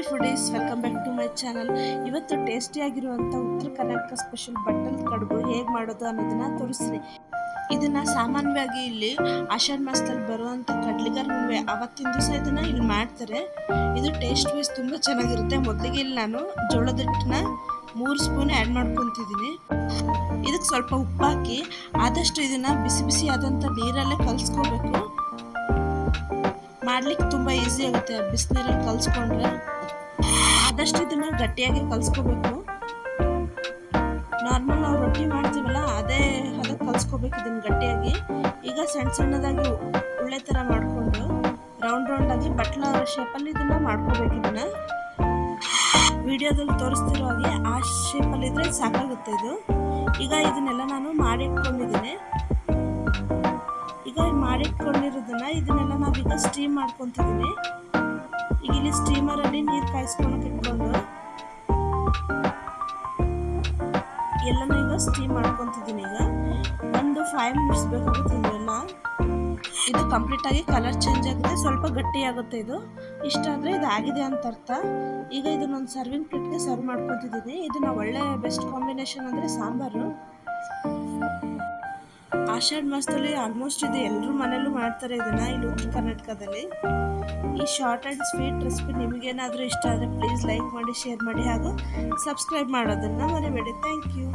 Hi foodies welcome back to my channel ಇವತ್ತು ಟೇಸ್ಟಿಯಾಗಿರುವಂಥ ಉತ್ತರ ಕರ್ನಾಟಕ ಸ್ಪೆಷಲ್ ಬಟ್ಟಲ್ ಕಡುಬು ಹೇಗೆ ಮಾಡೋದು ಅನ್ನೋದನ್ನ ತೋರಿಸ್ರಿ ಇದನ್ನ ಸಾಮಾನ್ಯವಾಗಿ ಇಲ್ಲಿ ಆಷಾಢ ಮಾಸದಲ್ಲಿ ಬರುವಂಥ ಕಡ್ಲಿಗಾರ ಹುಣ್ಣಿಮೆ ಅವತ್ತಿನ ದಿವಸ ಇದನ್ನು ಇಲ್ಲಿ ಮಾಡ್ತಾರೆ. ಇದು ಟೇಸ್ಟ್ ವೈಸ್ ತುಂಬ ಚೆನ್ನಾಗಿರುತ್ತೆ. ಮೊದಲಿಗೆ ಇಲ್ಲಿ ನಾನು ಜೋಳದ ಹಿಟ್ಟನ್ನ ಮೂರು ಸ್ಪೂನ್ ಆ್ಯಡ್ ಮಾಡ್ಕೊತಿದ್ದೀನಿ. ಇದಕ್ಕೆ ಸ್ವಲ್ಪ ಉಪ್ಪು ಹಾಕಿ ಆದಷ್ಟು ಇದನ್ನ ಬಿಸಿ ಬಿಸಿ ಆದಂಥ ನೀರಲ್ಲೇ ಕಲಿಸ್ಕೋಬೇಕು. ಮಾಡ್ಲಿಕ್ಕೆ ತುಂಬ ಈಸಿ ಆಗುತ್ತೆ. ಬಿಸಿನೀರಲ್ಲಿ ಕಲಿಸ್ಕೊಂಡ್ರೆ ಆದಷ್ಟು ಇದನ್ನ ಗಟ್ಟಿಯಾಗಿ ಕಲಿಸ್ಕೋಬೇಕು. ನಾರ್ಮಲ್ ನಾವು ರೊಟ್ಟಿ ಮಾಡ್ತೀವಲ್ಲ, ಅದೇ ಅದಕ್ಕೆ ಕಲಿಸ್ಕೋಬೇಕು ಇದನ್ನು ಗಟ್ಟಿಯಾಗಿ. ಈಗ ಸಣ್ಣ ಸಣ್ಣದಾಗಿ ಉಳ್ಳೆ ಥರ ಮಾಡಿಕೊಂಡು ರೌಂಡ್ ರೌಂಡಾಗಿ ಬಟ್ಲ ಶೇಪಲ್ಲಿ ಇದನ್ನು ಮಾಡ್ಕೋಬೇಕು ಇದನ್ನು. ವಿಡಿಯೋದಲ್ಲಿ ತೋರಿಸ್ತಿರೋ ಹಾಗೆ ಆ ಶೇಪಲ್ಲಿದ್ದರೆ ಸಾಕಾಗುತ್ತೆ ಇದು. ಈಗ ಇದನ್ನೆಲ್ಲ ನಾನು ಮಾಡಿ ಇಟ್ಕೊಂಡಿದ್ದೀನಿ. ಈಗ ಮಾಡಿಟ್ಕೊಂಡಿರೋದನ್ನ ಇದನ್ನೆಲ್ಲ ನಾವೀಗ ಸ್ಟೀಮ್ ಮಾಡ್ಕೊತಿದ್ದೀನಿ ಈಗ ಇಲ್ಲಿ ಸ್ಟೀಮರಲ್ಲಿ ನೀರು ಕಾಯಿಸ್ಕೊಳಕ್ಕೆ ಇಟ್ಕೊಂಡು ಎಲ್ಲನೂ ಈಗ ಸ್ಟೀಮ್ ಮಾಡ್ಕೊತಿದ್ದೀನಿ ಈಗ. ಒಂದು ಫೈವ್ ಮಿನಿಟ್ಸ್ ಬೇಕಾಗುತ್ತೆ ಇದೆಲ್ಲ ಇದು ಕಂಪ್ಲೀಟ್ ಆಗಿ ಕಲರ್ ಚೇಂಜ್ ಆಗುತ್ತೆ, ಸ್ವಲ್ಪ ಗಟ್ಟಿ ಆಗುತ್ತೆ ಇದು. ಇಷ್ಟ ಆದರೆ ಇದು ಆಗಿದೆ ಅಂತ ಅರ್ಥ. ಈಗ ಇದನ್ನೊಂದು ಸರ್ವಿಂಗ್ ಪ್ಲೇಟ್ಗೆ ಸರ್ವ್ ಮಾಡ್ಕೊತಿದ್ದೀನಿ ಇದನ್ನ ಒಳ್ಳೆ ಬೆಸ್ಟ್ ಕಾಂಬಿನೇಷನ್ ಅಂದರೆ ಸಾಂಬಾರು. ಆಷಾಢ ಮಾಸದಲ್ಲಿ ಆಲ್ಮೋಸ್ಟ್ ಇದು ಎಲ್ಲರೂ ಮನೇಲೂ ಮಾಡ್ತಾರೆ ಇದನ್ನ, ಇಲ್ಲಿ ಕರ್ನಾಟಕದಲ್ಲಿ. ಈ ಶಾರ್ಟ್ ಆ್ಯಂಡ್ ಸ್ವೀಟ್ ರೆಸಿಪಿ ನಿಮಗೇನಾದರೂ ಇಷ್ಟ ಆದರೆ ಪ್ಲೀಸ್ ಲೈಕ್ ಮಾಡಿ ಶೇರ್ ಮಾಡಿ ಹಾಗೂ ಸಬ್ಸ್ಕ್ರೈಬ್ ಮಾಡೋದನ್ನು ಮರಿಬೇಡಿ. Thank you